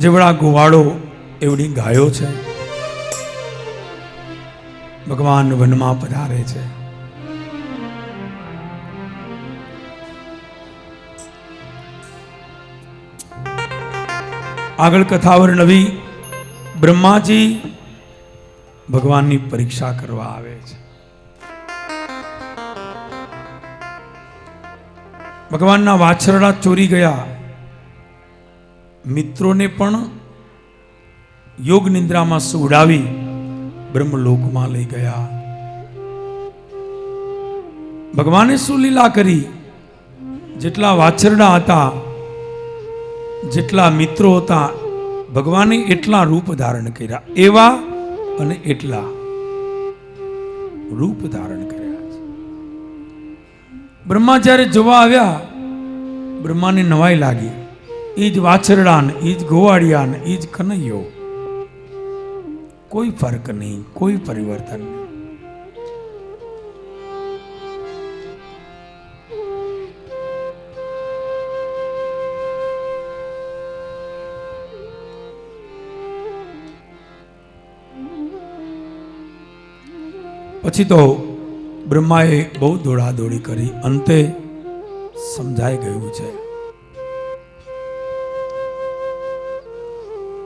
જેવડા ગોવાળો એવડી ગાયો છે. ભગવાન વનમાં પધારે છે. આગળ કથાવર નવી બ્રહ્માજી ભગવાનની પરીક્ષા કરવા આવે છે. ભગવાનના વાછરડા ચોરી ગયા. મિત્રોને પણ યોગ નિંદ્રામાં સુવડાવી બ્રહ્મલોકમાં લઈ ગયા. ભગવાને શું લીલા કરી. જેટલા વાછરડા હતા, જેટલા મિત્રો હતા, ભગવાને એટલા રૂપ ધારણ કર્યા. એવા અને એટલા રૂપ ધારણ કર્યા છે. બ્રહ્મા જ્યારે જોવા આવ્યા, બ્રહ્માને નવાઈ લાગી. એ જ વાછરડાન એ જ ગોવાળિયાન એ જ કનૈયો. કોઈ ફરક નહીં, કોઈ પરિવર્તન નહીં. પછી તો બ્રહ્માએ બહુ દોડાદોડી કરી, અંતે સમજાઈ ગયું છે.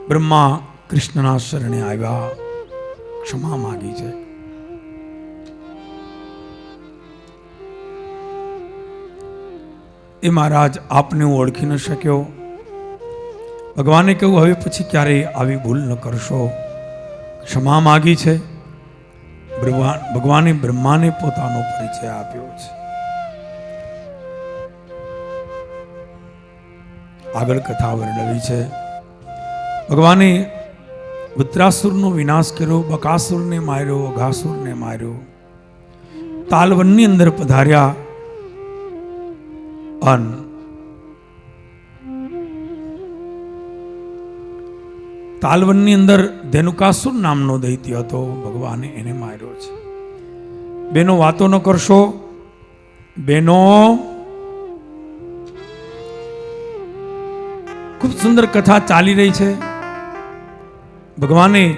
બ્રહ્મા કૃષ્ણના શરણે આવ્યા. ક્ષમા માગી છે. એ મહારાજ આપને હું ઓળખી ન શક્યો. ભગવાને કહ્યું, હવે પછી ક્યારેય આવી ભૂલ ન કરશો. ક્ષમા માગી છે. ભગવાને બ્રહ્માને પોતાનો પરિચય આપ્યો છે. આગળ કથા વર્ણવી છે. ભગવાને વૃત્રાસુરનો વિનાશ કર્યો, બકાસુરને માર્યો, અઘાસુરને માર્યો. તાલવનની અંદર પધાર્યા અન. તાલવનની અંદર ધેનુકાસુર નામનો દૈત્ય હતો, ભગવાને એને માર્યો છે. બેનો વાતો ન કરશો. બેનો ખૂબ સુંદર કથા ચાલી રહી છે. ભગવાને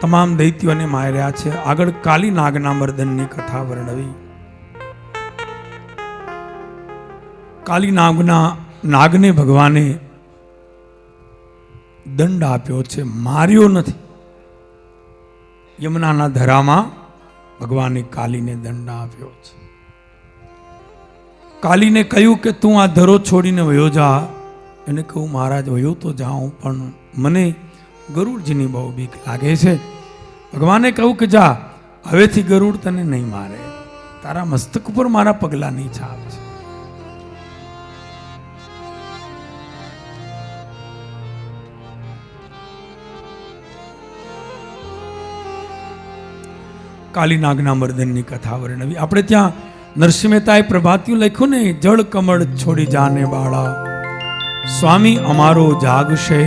તમામ દૈત્યોને માર્યા છે. આગળ કાલી નાગના મર્દનની કથા વર્ણવી. કાલી નાગના, નાગને ભગવાને દંડ આપ્યો છે. માર્યો નથી. યમુનાના ધરામાં ભગવાને કાલીને દંડ આપ્યો છે. કાલીને કહ્યું કે તું આ ધરો છોડીને વયો જા. એને કહું મહારાજ, વયો તો જાઉં, પણ મને ગરુડજીની બહુ બીક લાગે છે. ભગવાને કહું કે જા, હવેથી ગરુડ તને નહીં મારે. તારા મસ્તક ઉપર મારા પગલાંની છાપ છે. કાલીનાગના મર્દનની કથા વર્ણવી. આપણે ત્યાં નરસિંહ મહેતાએ પ્રભાતિયું લખ્યું ને, જળ કમળ છોડી જાને બાળા, સ્વામી અમારો જાગશે.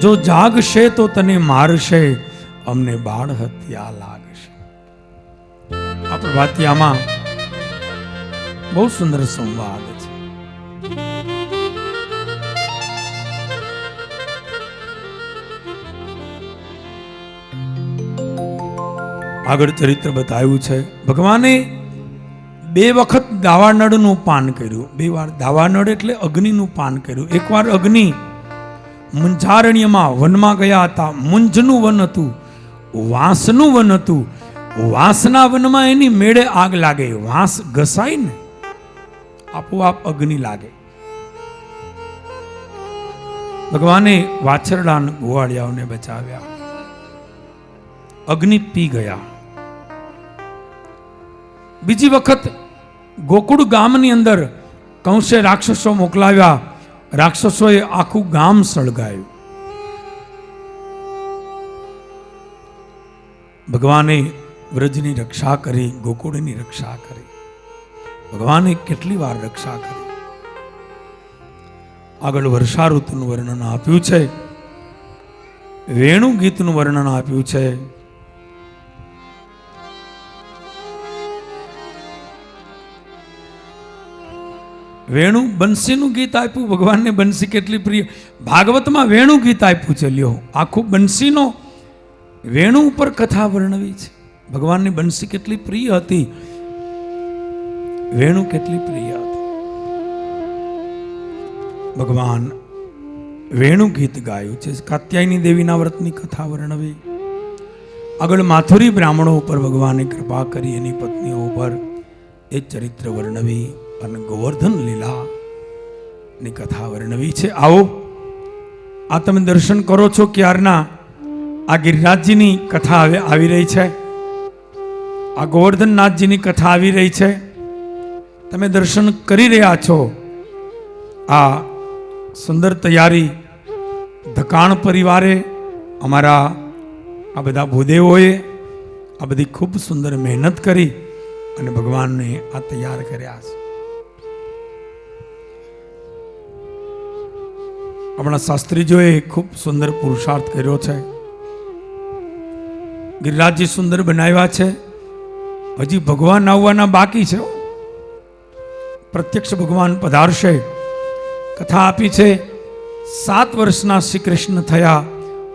જો જાગશે તો તને મારશે, અમને બાળ હત્યા લાગશે. આપણે વાત્યામાં બહુ સુંદર સંવાદ છે. આગળ ચરિત્ર બતાવ્યું છે. ભગવાને બે વખત દાવાનળનું પાન કર્યું. બે વાર દાવાનળ એટલે અગ્નિનું પાન કર્યું. એકવાર અગ્નિ મુંજારણ્યમાં વનમાં ગયા હતા. મુંજનું વન હતું, વાંસનું વન હતું. વાંસના વનમાં એની મેળે આગ લાગે. વાંસ ઘસાય ને આપોઆપ અગ્નિ લાગે. ભગવાને વાછરડા ગોવાળિયાઓને બચાવ્યા. અગ્નિ પી ગયા. બીજી વખત ગોકુળ ગામની અંદર કંસે રાક્ષસો મોકલાવ્યા. રાક્ષસોએ આખું ગામ સળગાયું. ભગવાને વ્રજની રક્ષા કરી, ગોકુળની રક્ષા કરી. ભગવાને કેટલી વાર રક્ષા કરી. આગળ વર્ષા ઋતુનું વર્ણન આપ્યું છે. વેણુ ગીતનું વર્ણન આપ્યું છે. વેણુ બંસીનું ગીત આપ્યું? ભગવાનને બંસી કેટલી પ્રિય. ભાગવતમાં વેણુ ગીત આપ્યું છે, લ્યો. આખું બંસીનો વેણુ ઉપર કથા વર્ણવી છે. ભગવાનની બંસી કેટલી પ્રિય હતી. વેણુ કેટલી પ્રિય હતી. ભગવાન વેણુ ગીત ગાયું છે. કાત્યાયની દેવીના વ્રતની કથા વર્ણવી. આગળ માથુરી બ્રાહ્મણો ઉપર ભગવાને કૃપા કરી એની પત્નીઓ ઉપર એ ચરિત્ર વર્ણવી. અને ગોવર્ધન લીલા ની કથા વર્ણવી છે. આવો, આ તમે દર્શન કરો છો ક્યારના? આ ગિરિરાજજીની કથા હવે આવી રહી છે. આ ગોવર્ધનનાથજીની કથા આવી રહી છે. તમે દર્શન કરી રહ્યા છો. આ સુંદર તૈયારી ધકાણ પરિવારે અમારા આ બધા ભૂદેવોએ આ બધી ખૂબ સુંદર મહેનત કરી અને ભગવાનને આ તૈયાર કર્યા છે. આપણા શાસ્ત્રીજીઓએ ખૂબ સુંદર પુરુષાર્થ કર્યો છે. ગિરિરાજજી સુંદર બનાવ્યા છે. હજી ભગવાન આવવાના બાકી છે. પ્રત્યક્ષ ભગવાન પધારશે. કથા આપી છે, સાત વર્ષના શ્રી કૃષ્ણ થયા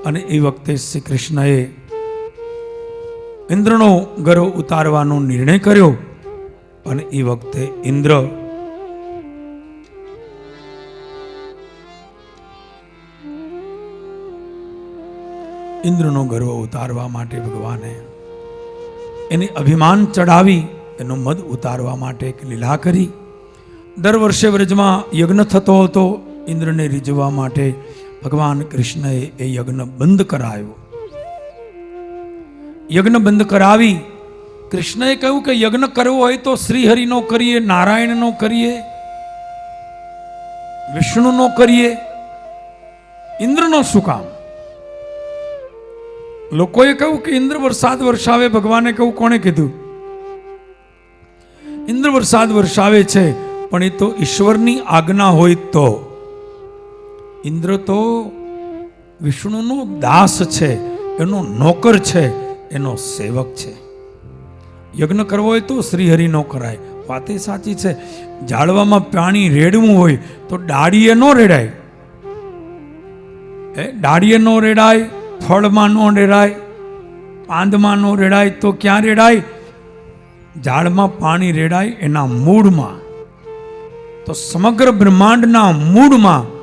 અને એ વખતે શ્રી કૃષ્ણએ ઇન્દ્રનો ગર્વ ઉતારવાનો નિર્ણય કર્યો અને એ વખતે ઇન્દ્ર ઇન્દ્રનો ગર્વ ઉતારવા માટે ભગવાને એને અભિમાન ચડાવી એનો મદ ઉતારવા માટે એક લીલા કરી. દર વર્ષે વ્રજમાં યજ્ઞ થતો હતો, ઇન્દ્રને રીઝવા માટે ભગવાન કૃષ્ણએ એ યજ્ઞ બંધ કરાયો. યજ્ઞ બંધ કરાવી, કૃષ્ણએ કહ્યું કે યજ્ઞ કરવો હોય તો શ્રીહરિનો કરીએ, નારાયણનો કરીએ, વિષ્ણુનો કરીએ, ઇન્દ્રનો શું કામ? લોકોએ કહ્યું કે ઇન્દ્ર વરસાદ વરસાવે ભગવાને કહ્યું, કોણે કીધું? ઇન્દ્ર વરસાદ વરસાવે છે, પણ એ તો ઈશ્વરની આજ્ઞા હોય તો. ઇન્દ્ર તો વિષ્ણુનો દાસ છે, એનો નોકર છે, એનો સેવક છે. યજ્ઞ કરવો હોય તો શ્રીહરિનો કરાય. વાત એ સાચી છે. ઝાડવામાં પાણી રેડવું હોય તો ડાળીએ ન રેડાય. એ ડાળીએ ન રેડાય. ફળમાં ન રેડાય, પાંદમાં ન રેડાય, તો ક્યાં રેડાય? ઝાડમાં પાણી રેડાય એના મૂળમાં. તો સમગ્ર બ્રહ્માંડના મૂળમાં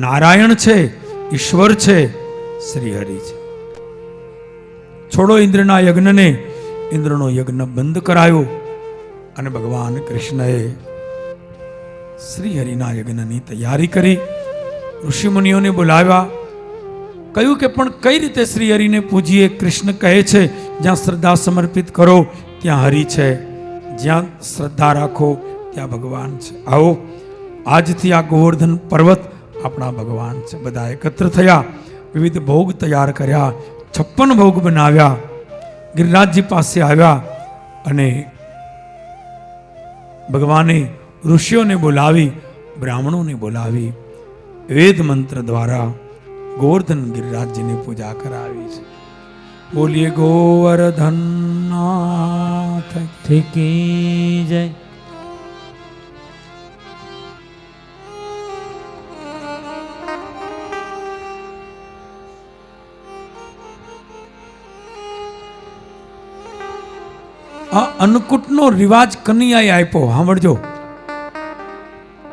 નારાયણ છે, ઈશ્વર છે, શ્રીહરિ છે. છોડો ઇન્દ્રના યજ્ઞને, ઇન્દ્રનો યજ્ઞ બંધ કરાયો અને ભગવાન કૃષ્ણએ શ્રીહરિના યજ્ઞની તૈયારી કરી. ઋષિમુનિઓને બોલાવ્યા. કહ્યું કે પણ કઈ રીતે શ્રી હરિને પૂજીએ? કૃષ્ણ કહે છે, જ્યાં શ્રદ્ધા સમર્પિત કરો, ત્યાં હરિ છે. જ્યાં શ્રદ્ધા રાખો, ત્યાં ભગવાન છે. આવો, આજથી આ ગોવર્ધન પર્વત આપણા ભગવાન છે. બધા એકત્ર થયા, વિવિધ ભોગ તૈયાર કર્યા, છપ્પન ભોગ બનાવ્યા, ગિરિરાજજી પાસે આવ્યા અને ભગવાને ઋષિઓને બોલાવી, બ્રાહ્મણોને બોલાવી, વેદ મંત્ર દ્વારા ગોવર્ધન ગિરિરાજજીની પૂજા કરાવી છે. બોલીએ ગોવર્ધન જય. આ અન્નકૂટનો રિવાજ કનૈયાએ આપ્યો, સાંભળજો.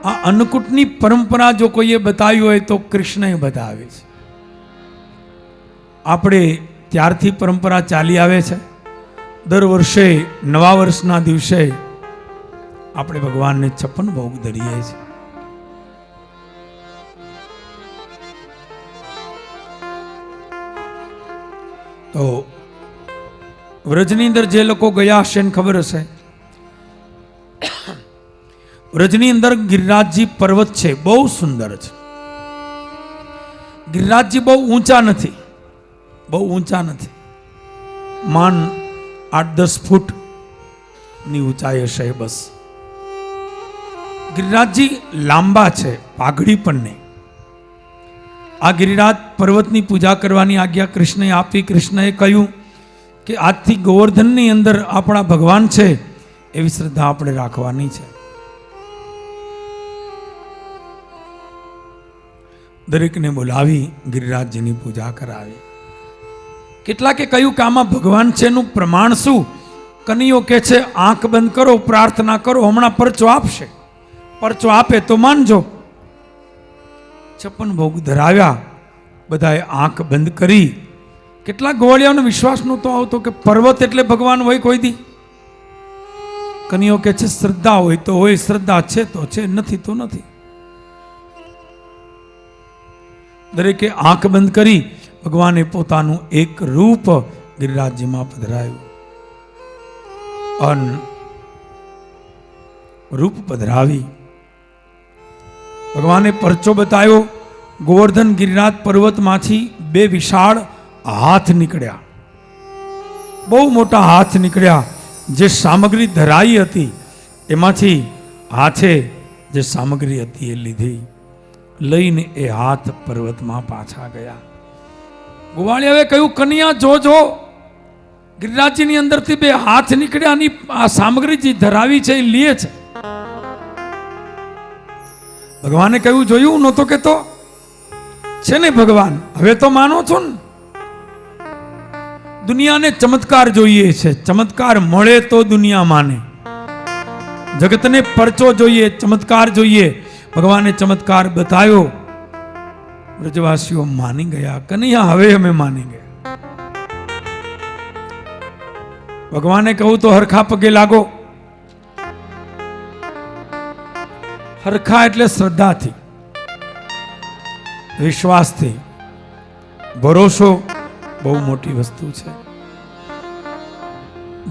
આ અન્નકૂટની પરંપરા જો કોઈએ બતાવી હોય તો કૃષ્ણએ બતાવે છે. આપણે ત્યારથી પરંપરા ચાલી આવે છે. દર વર્ષે નવા વર્ષના દિવસે આપણે ભગવાનને છપ્પન ભોગ ધરીએ છીએ. તો વ્રજની અંદર જે લોકો ગયા હશે એને ખબર હશે. વ્રજની અંદર ગિરિરાજજી પર્વત છે, બહુ સુંદર છે. ગિરિરાજજી બહુ ઊંચા નથી. બહુ ઊંચા નથી. માન આઠ દસ ફૂટની ઊંચાઈ હશે બસ. ગિરિરાજજી લાંબા છે, પાઘડી પણ નહીં. આ ગિરિરાજ પર્વતની પૂજા કરવાની આજ્ઞા કૃષ્ણએ આપી. કૃષ્ણએ કહ્યું કે આજથી ગોવર્ધનની અંદર આપણા ભગવાન છે, એવી શ્રદ્ધા આપણે રાખવાની છે. દરેકને બોલાવી ગિરિરાજજીની પૂજા કરાવી. કેટલાકે કહ્યું કે આમાં ભગવાન છે એનું પ્રમાણ શું? કનિયો કે છે, આંખ બંધ કરો, પ્રાર્થના કરો, હમણાં પરચો આપશે. પરચો આપે તો માનજો. છપ્પન ભોગ ધરાવ્યા. બધાએ આંખ બંધ કરી. કેટલા ગોવાળિયાનો વિશ્વાસ નહોતો આવતો કે પર્વત એટલે ભગવાન હોય કોઈ દી? કનિયો કે છે, શ્રદ્ધા હોય તો હોય, શ્રદ્ધા છે તો છે, નથી તો નથી. દરેકે આંખ બંધ કરી. ભગવાને પોતાનું એક રૂપ ગિરિરાજ્યમાં પધરાયું. અન રૂપ પધરાવી. ભગવાને પરચો બતાવ્યો ગોવર્ધન ગિરિરાજ પર્વતમાંથી બે વિશાળ હાથ નીકળ્યા. બહુ મોટા હાથ નીકળ્યા, જે સામગ્રી ધરાઈ હતી, એમાંથી હાથે જે સામગ્રી હતી એ લીધી. લઈને એ હાથ પર્વતમાં પાછા ગયા. ગોવાળિયાએ કહ્યું, કન્યા જો જો ગિરિરાજજીની અંદરથી બે હાથ નીકળ્યા ની આ સામગ્રી જે ધરાવી છે એ લે છે. ભગવાને કહ્યું, જોયું નહોતો કેતો છે ને ભગવાન, હવે તો માનો છો ને. દુનિયાને ચમત્કાર જોઈએ છે. ચમત્કાર મળે તો દુનિયા માને. જગતને પરચો જોઈએ, ચમત્કાર જોઈએ. ભગવાને ચમત્કાર બતાવ્યો. વ્રજવાસીઓ માની ગયા, કનૈયા હવે અમે માની ગયા. ભગવાને કહું તો હરખા પગે લાગો. હરખા એટલે શ્રદ્ધાથી, વિશ્વાસથી. ભરોસો બહુ મોટી વસ્તુ છે.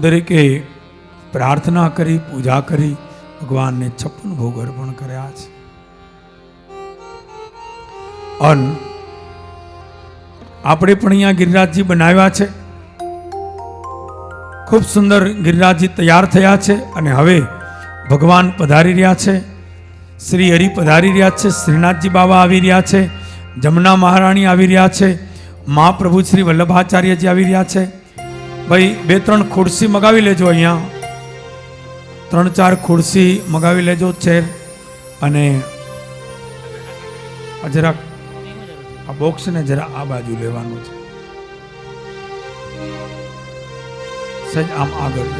દરેકે પ્રાર્થના કરી, પૂજા કરી, ભગવાનને છપ્પન ભોગ અર્પણ કર્યા છે. અન. આપણે પણ અહીંયા ગિરિરાજજી બનાવ્યા છે. ખૂબ સુંદર ગિરિરાજજી તૈયાર થયા છે અને હવે ભગવાન પધારી રહ્યા છે. શ્રી હરિ પધારી રહ્યા છે, શ્રીનાથજી બાબા આવી રહ્યા છે, જમના મહારાણી આવી રહ્યા છે મહાપ્રભુ શ્રી વલ્લભાચાર્યજી આવી રહ્યા છે. ભાઈ, બે ત્રણ ખુરશી મગાવી લેજો અહીંયા. ત્રણ ચાર ખુરશી મગાવી લેજો, ચેર. અને જરાક આ બોક્સને જરા આ બાજુ લેવાનું છે. સજ, આમ આગળ.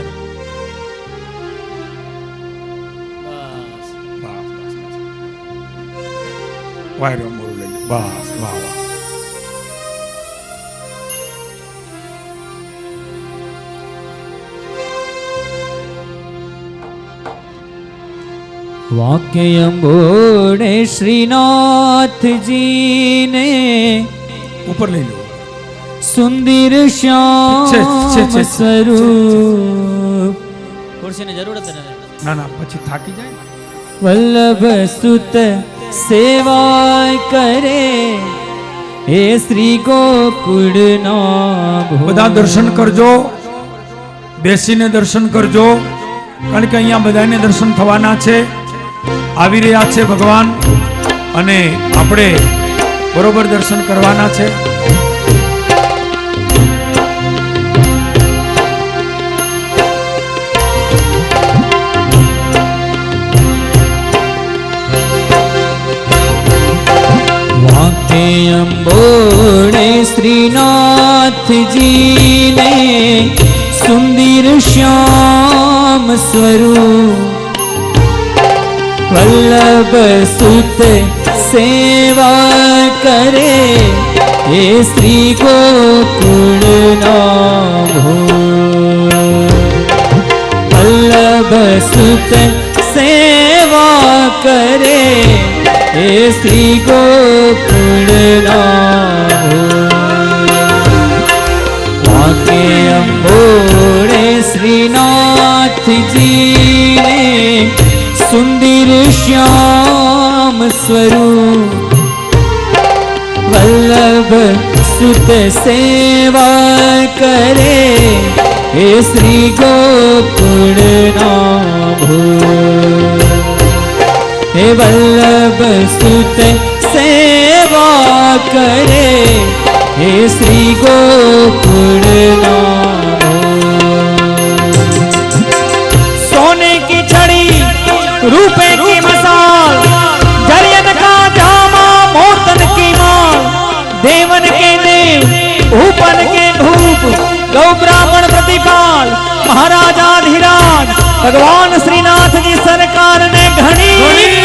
વાયરો મોરું લઈ બસ, વાહ વાહ. વાક્ય અંબોડે શ્રીનાથજીને ઉપર લઈ લો. સુંદર શ્યામ. સ્વરૂપ. ખુરશીની જરૂર જ ના ના પછી થાકી જાય વલ્લભ સુત સેવા કરે. એ શ્રી ગોકુળ બધા દર્શન કરજો. બેસીને દર્શન કરજો. કારણ કે અહીંયા બધાને દર્શન થવાના છે. આવી રહ્યા છે ભગવાન અને આપણે બરોબર દર્શન કરવાના છે. અંબોણે શ્રીનાથજીને સુંદર શ્યામ સ્વરૂપ વલ્લભ સુત સેવા કરે એ શ્રી ગોકુળ વલ્લભ સુત સેવા કરે એ શ્રી ગોકુળ વાકે અંબોડે શ્રીનાથજીને સુંદર શ્યામ સ્વરૂપ વલ્લભ સુત સેવા કરે હે શ્રી ગોકુળ હે વલ્લભ સુત સેવા કરે હે શ્રી ગોકુળ सोने રૂપે કી મસાલ જરિયન કા જામા મોતન કી માલ દેવન કે દેવ ભૂપન કે ભૂપ ગૌ બ્રાહ્મણ પ્રતિપાલ મહારાજા ધીરાજ ભગવાન શ્રીનાથજી સરકાર ને ઘણી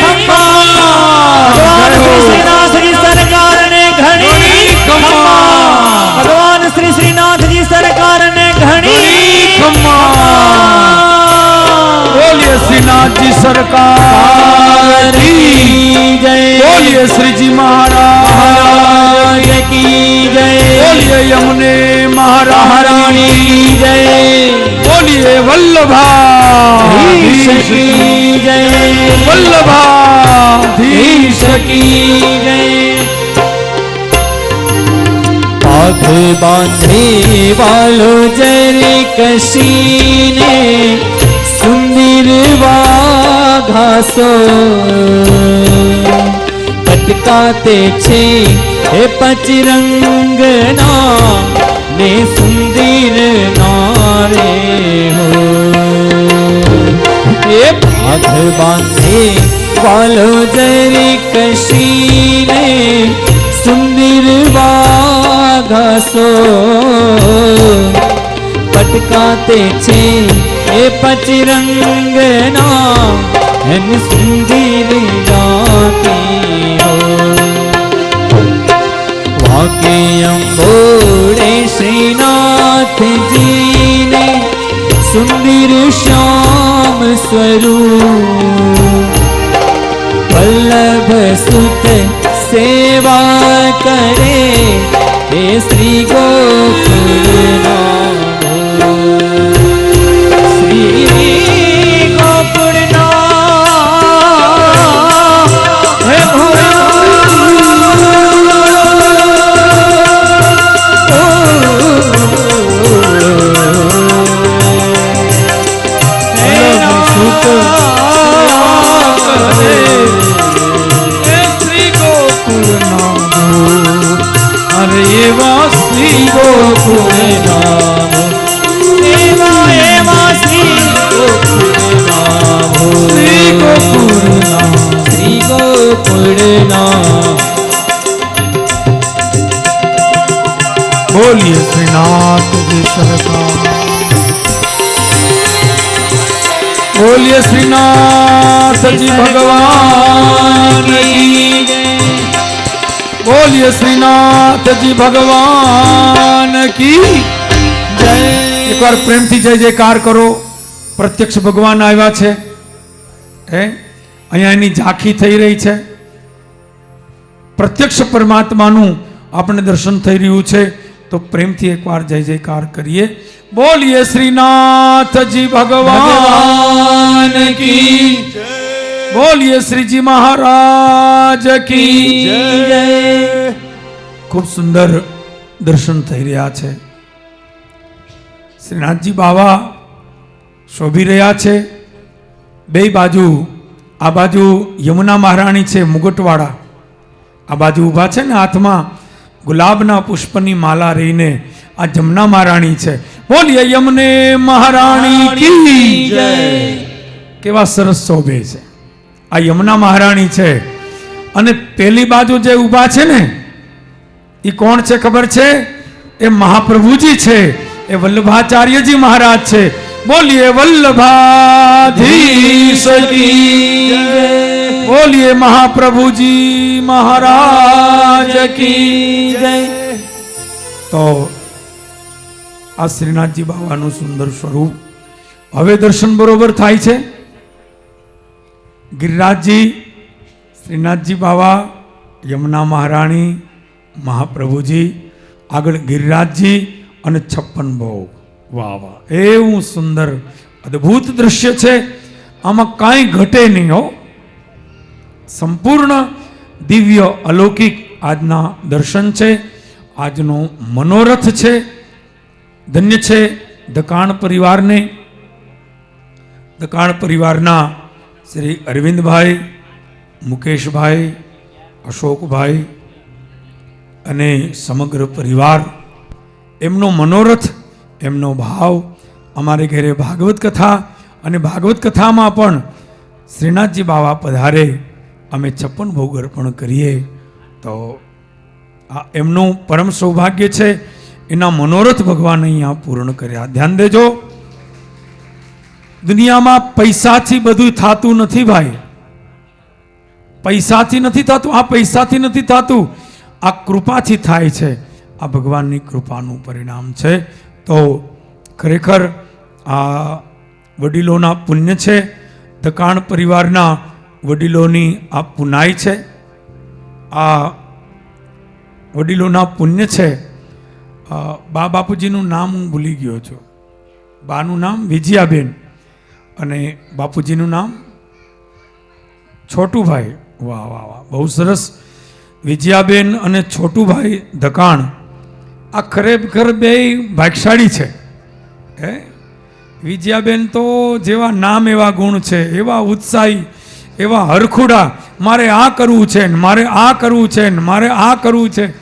जय श्री जी महाराज की जय। बोलिए यमुने महाराणी जय बोलिए वल्लभा। जय। वल्लभा। जय। आँख बांधे वालों जरे कशीने सुंदर वा घासो। પટકાતે છે. એ પચરંગના ને સુંદર નારે હો. એ ભાગ બાંધે વાલો જરી કશીને સુંદર વાઘસો. ભટકાતે છે. એ પચરંગના એમ સુંદર જાતી વાકે અંબોડે શ્રીનાથજીને સુંદર શ્યામ સ્વરૂપ. વલ્લભ સુત સેવા કરે હે શ્રી ગોકુળના શ્રીનાથજી ભગવાન બોલીએ શ્રીનાથજી ભગવાન કી એકવાર પ્રેમથી જય જયકાર કરો. પ્રત્યક્ષ ભગવાન આવ્યા છે. હે? અહીંયા એની ઝાંખી થઈ રહી છે. પ્રત્યક્ષ પરમાત્માનું આપણે દર્શન થઈ રહ્યું છે. તો પ્રેમથી એકવાર જય જયકાર કરીએ. બોલીએ શ્રીનાથજી ભગવાન કી બોલીએ શ્રીજી મહારાજ કી ખૂબ સુંદર દર્શન થઈ રહ્યા છે. શ્રીનાથજી બાવા શોભી રહ્યા છે. બે બાજુ આ બાજુ યમુના મહારાણી છે મુગટવાળા. આ બાજુ ઊભા છે ને હાથમાં ગુલાબના પુષ્પની માલા રહીને આ જમના મહારાણી છે. બોલીએ યમને મહારાણી કી કેવા સરસ શોભે છે. આ યમુના મહારાણી છે. અને પેલી બાજુ જે ઊભા છે ને એ કોણ છે ખબર છે? એ મહાપ્રભુજી છે. એ વલ્લભાચાર્યજી મહારાજ છે. બોલીએ, વલ્લભાધીશ કી બોલીએ, મહાપ્રભુજી મહારાજ કી તો આ શ્રીનાથજી બાબાનું સુંદર સ્વરૂપ હવે દર્શન બરોબર થાય છે. ગિરિરાજજી, શ્રીનાથજી બાવા, યમુના મહારાણી, મહાપ્રભુજી, આગળ ગિરિરાજજી અને છપ્પન બહુ. વાહ વાહ. એવું સુંદર, અદ્ભુત દ્રશ્ય છે. આમાં કાંઈ ઘટે નહીં, હો. સંપૂર્ણ દિવ્ય અલૌકિક આજના દર્શન છે. આજનો મનોરથ છે. ધન્ય છે દકાણ પરિવારને. દકાણ પરિવારના શ્રી અરવિંદભાઈ, મુકેશભાઈ, અશોકભાઈ અને સમગ્ર પરિવાર, એમનો મનોરથ, એમનો ભાવ, અમારે ઘરે ભાગવત કથા અને ભાગવત કથામાં પણ શ્રીનાથજી બાવા પધારે, અમે છપ્પન ભોગ અર્પણ કરીએ. તો આ એમનું પરમ સૌભાગ્ય છે, એના મનોરથ ભગવાન અહીંયા પૂર્ણ કર્યા. ધ્યાન દેજો. દુનિયામાં પૈસાથી બધું થતું નથી ભાઈ. પૈસાથી નથી થતું, આ પૈસાથી નથી થતું. આ કૃપાથી થાય છે. આ ભગવાનની કૃપાનું પરિણામ છે. તો ખરેખર આ વડીલોના પુણ્ય છે. દકાણ પરિવારના વડીલોની આ પુનાઈ છે. આ વડીલોના પુણ્ય છે. બા બાપુજીનું નામ હું ભૂલી ગયો છું. બાનું નામ વિજયાબેન. અને બાપુજીનું નામ? છોટુભાઈ. વાહ વાહ વાહ. બહુ સરસ. વિજયાબેન અને છોટુભાઈ ધકાણ. આ ખરેખર બે ભાગશાળી છે. હે? વિજયાબેન તો જેવા નામ એવા ગુણ છે, એવા ઉત્સાહી, એવા હરખુડા. મારે આ કરવું છે ને, મારે આ કરવું છે ને, મારે આ કરવું છે.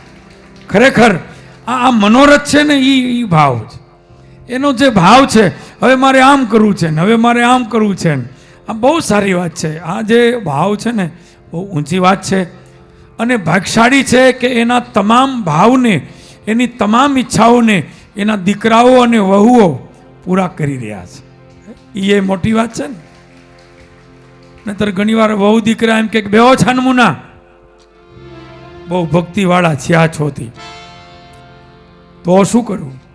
ખરેખર આ આ મનોરથ છે ને એ ભાવ છે. એનો જે ભાવ છે, હવે મારે આમ કરવું છે ને, હવે મારે આમ કરવું છે ને. આ બહુ સારી વાત છે. આ જે ભાવ છે ને, બહુ ઊંચી વાત છે. અને ભાગશાળી છે કે એના તમામ ભાવને, એની તમામ ઈચ્છાઓને એના દીકરાઓ અને વહુઓ પૂરા કરી રહ્યા છે. એ મોટી વાત છે ને. નહીતર ઘણીવાર વહુ દીકરા એમ કે બેહો છાનમુના. બહુ ભક્તિવાળા છે આ છોથી તો શું કરવું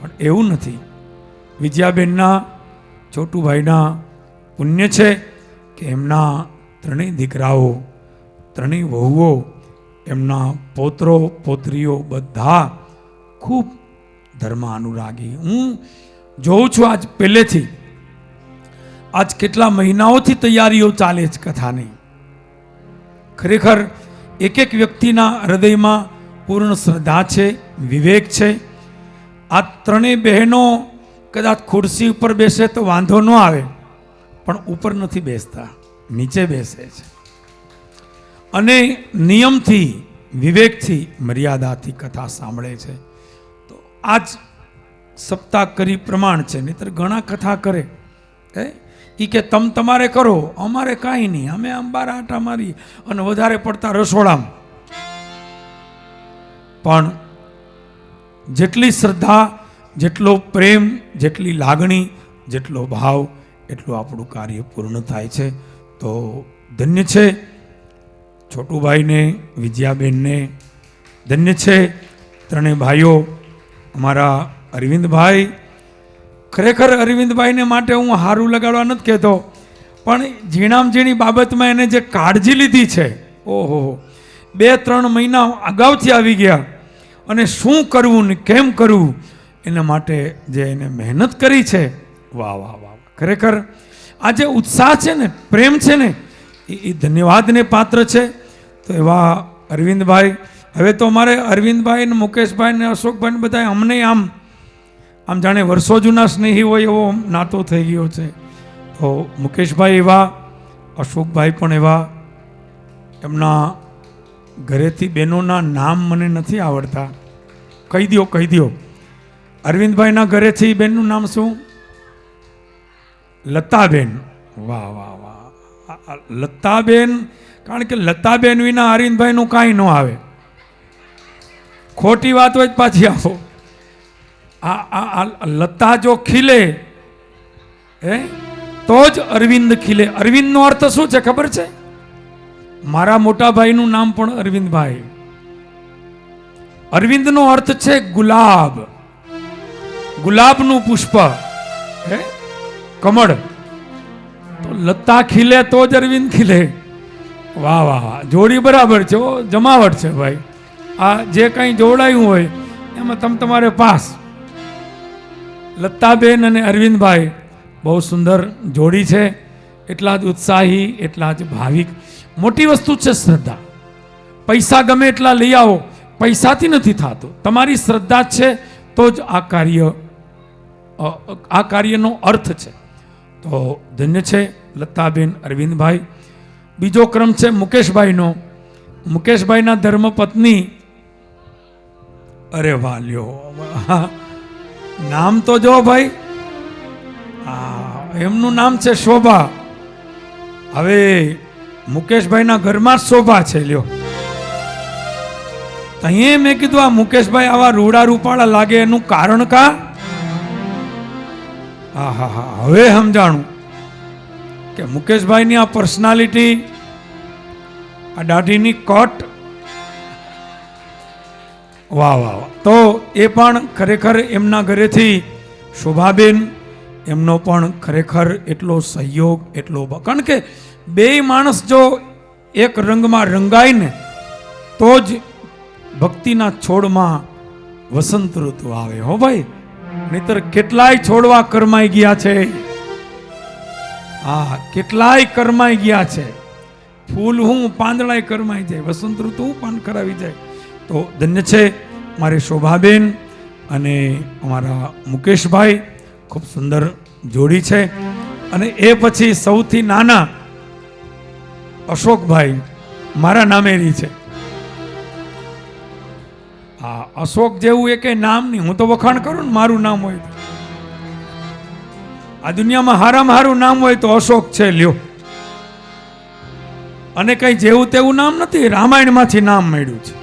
પણ એવું નથી. વિજયાબેનના છોટુભાઈના પુણ્ય છે કે એમના ત્રણેય દીકરાઓ, ત્રણેય વહુઓ, એમના પોત્રો, પોત્રીઓ બધા ખૂબ ધર્મ અનુરાગી હું જોઉં છું આજ પહેલેથી. આજ કેટલા મહિનાઓથી તૈયારીઓ ચાલે છે કથાની. ખરેખર એક એક વ્યક્તિના હૃદયમાં પૂર્ણ શ્રદ્ધા છે, વિવેક છે આ ત્રણેય બહેનો કદાચ ખુરશી ઉપર બેસે તો વાંધો ન આવે, પણ ઉપર નથી બેસતા, નીચે બેસે છે. અને નિયમથી, વિવેકથી મર્યાદાથી કથા સાંભળે છે. તો આ જ સપ્તાહ કરી પ્રમાણ છે, નહીતર ઘણા કથા કરે. હે? એ કે તમ તમારે કરો, અમારે કાંઈ નહીં, અમે આમ બાર આટા મારી અને વધારે પડતા રસોડામાં. પણ જેટલી શ્રદ્ધા, જેટલો પ્રેમ, જેટલી લાગણી, જેટલો ભાવ, એટલું આપણું કાર્ય પૂર્ણ થાય છે. તો ધન્ય છે છોટુભાઈને વિજયાબેનને ધન્ય છે ત્રણેય ભાઈઓ, અમારા અરવિંદભાઈ. ખરેખર અરવિંદભાઈને માટે હું હારું લગાડવા નથી કહેતો, પણ ઝીણામ ઝીણી બાબતમાં એને જે કાળજી લીધી છે, ઓહો, બે, ત્રણ મહિના અગાઉથી આવી ગયા. અને શું કરવું ને કેમ કરવું એના માટે જે એને મહેનત કરી છે વાહ વાહ વાહ ખરેખર આ જે ઉત્સાહ છે ને પ્રેમ છે ને એ એ ધન્યવાદને પાત્ર છે. તો એવા અરવિંદભાઈ હવે તો અમારે અરવિંદભાઈ ને મુકેશભાઈ ને અશોકભાઈ ને બધા અમને આમ આમ જાણે વર્ષો જૂના સ્નેહી હોય એવો નાતો થઈ ગયો છે. તો મુકેશભાઈ એવા અશોકભાઈ પણ એવા એમના ઘરેથી બહેનોના નામ મને નથી આવડતા. કહી દો કહી દો અરવિંદભાઈના ઘરેથી બેનનું નામ શું? લતાબેન. વાહ વાહ વાહ. લતાબેન, કારણ કે લતાબેન વિના અરવિંદભાઈનું કાંઈ ન આવે. ખોટી વાત હોય જ પાછી આવો. આ આ, લતા જો ખીલે, હે? તો જ અરવિંદ ખીલે. અરવિંદનો અર્થ શું છે ખબર છે? મારા મોટા ભાઈનું નામ પણ અરવિંદભાઈ. અરવિંદનો અર્થ છે ગુલાબ. ગુલાબનું પુષ્પ, હે? કમળ. તો લતા ખીલે તો જ અરવિંદ ખીલે. વાહ વાહ વાહ. જોડી બરાબર છે જમાવટ છે ભાઈ. આ જે કંઈ જોડાયું હોય, એમાં તમ તમારે પાસ. લતાબેન અને અરવિંદભાઈ બહુ સુંદર જોડી છે. એટલા જ ઉત્સાહી, એટલા જ ભાવિક. મોટી વસ્તુ છે શ્રદ્ધા. પૈસા ગમે એટલા લઈ આવો પૈસાથી નથી થતું. તમારી શ્રદ્ધા છે તો જ આ કાર્ય આ કાર્યનો અર્થ છે. તો ધન્ય છે લતાબેન અરવિંદભાઈ. બીજો ક્રમ છે મુકેશભાઈનો. મુકેશભાઈના ધર્મપત્ની અરે વાલ્યો નામ તો જો ભાઈ. એમનું નામ છે શોભા. હવે મુકેશભાઈના ઘરમાં શોભા છે, લ્યો. તો અહીંયા મેં કીધું, આ મુકેશભાઈ આવા રૂડા રૂપાળા લાગે એનું કારણ કા? હા હા હવે સમજાણું કે મુકેશભાઈની આ પર્સનાલિટી, આ દાઢીની કટ વાહ વાહ વાહ. તો એ પણ ખરેખર એમના ઘરેથી શોભાબેન, એમનો પણ ખરેખર એટલો સહયોગ, એટલો કારણ કે બે માણસ જો એક રંગમાં રંગાઈને તો જ ભક્તિના છોડમાં વસંત ઋતુ આવે. હો ભાઈ, નહીતર કેટલાય છોડવા કરમાઈ ગયા છે? હા કેટલાય કરમાઈ ગયા છે? ફૂલ હું પાંદડાય કરમાઈ જાય, વસંત ઋતુ હું પાન કરાવી જાય. તો ધન્ય છે મારી શોભાબેન અને અમારા મુકેશભાઈ, ખૂબ સુંદર જોડી છે. અને એ પછી સૌથી નાના અશોકભાઈ, મારા નામેની છે. અશોક જેવું એ કઈ નામ નહીં. હું તો વખાણ કરું ને મારું નામ હોય આ દુનિયામાં હારામાં હારું નામ હોય તો અશોક છે, લ્યો. અને કઈ જેવું તેવું નામ નથી, રામાયણમાંથી નામ મળ્યું છે.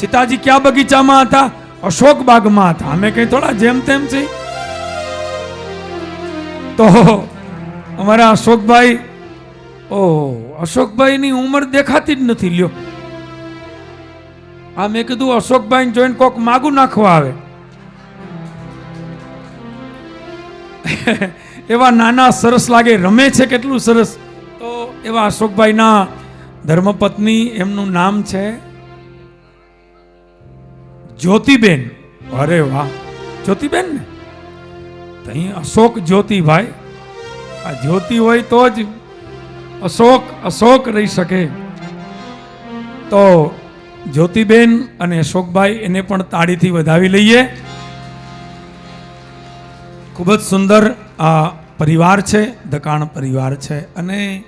સીતાજી ક્યાં બગીચામાં હતા? અશોક બાગમાં હતા. અમે કઈ થોડા જેમ તેમ છે. તો અમારા અશોકભાઈ ઓ અશોકભાઈની ઉંમર દેખાતી જ નથી, લ્યો. આ મેં કીધું અશોકભાઈ જોઈને કોક માગું નાખવા આવે. એવા નાના સરસ લાગે, રમે છે કેટલું સરસ. તો એવા અશોકભાઈના ધર્મપત્ની, એમનું નામ છે જ્યોતિબેન. અરે વાહ. જ્યોતિબેન ને? અહીં અશોક જ્યોતિભાઈ આ જ્યોતિ હોય તો જ અશોક અશોક રહી શકે. તો જ્યોતિબેન અને અશોકભાઈ એને પણ તાળીથી વધાવી લઈએ. ખૂબ જ સુંદર આ પરિવાર છે, દકાણ પરિવાર છે અને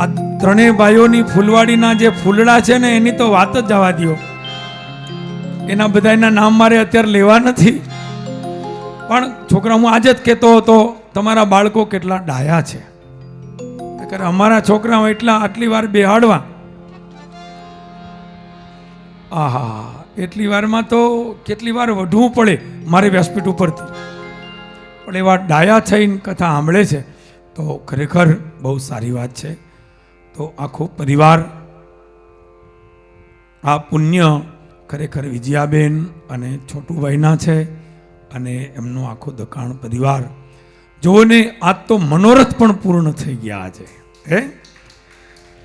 આ ત્રણેય ભાઈઓની ફૂલવાડીના જે ફૂલડા છે ને, એની તો વાત જ જવા દો એના બધાના નામ મારે અત્યારે લેવા નથી. પણ છોકરા, હું આજે જ કહેતો હતો, તમારા બાળકો કેટલા ડાયા છે. અમારા છોકરાઓ એટલા આટલી વાર બેહાડવા આહા, એટલી વારમાં તો કેટલી વાર વઢવું પડે મારે વ્યાસપીઠ ઉપરથી. પણ એવા ડાયા થઈને કથા સાંભળે છે, તો ખરેખર બહુ સારી વાત છે. તો આખો પરિવાર, આ પુણ્ય ખરેખર વિજયાબેન અને છોટુભાઈના છે અને એમનો આખો દકાણ પરિવાર. જુઓ ને, આજ તો મનોરથ પણ પૂર્ણ થઈ ગયા છે. હે?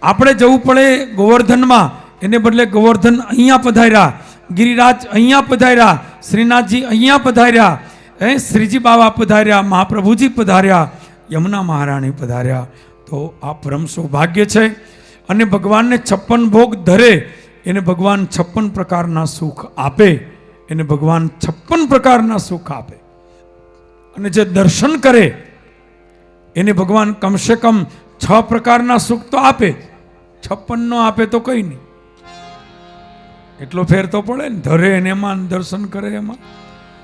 આપણે જવું પડે ગોવર્ધનમાં એને બદલે ગોવર્ધન અહીંયા પધાર્યા, ગિરિરાજ અહીંયા પધાર્યા, શ્રીનાથજી અહીંયા પધાર્યા, હે શ્રીજી બાબા પધાર્યા, મહાપ્રભુજી પધાર્યા, યમુના મહારાણી પધાર્યા. તો આ પરમ સૌભાગ્ય છે. અને ભગવાનને છપ્પન ભોગ ધરે, એને ભગવાન છપ્પન પ્રકારના સુખ આપે. એને ભગવાન છપ્પન પ્રકારના સુખ આપે. અને જે દર્શન કરે, એને ભગવાન કમસે કમ છ પ્રકારના સુખ તો આપે. છપ્પન નો આપે તો કંઈ નહીં. એટલો ફેર તો પડે ને ધરે એને એમાં દર્શન કરે એમાં.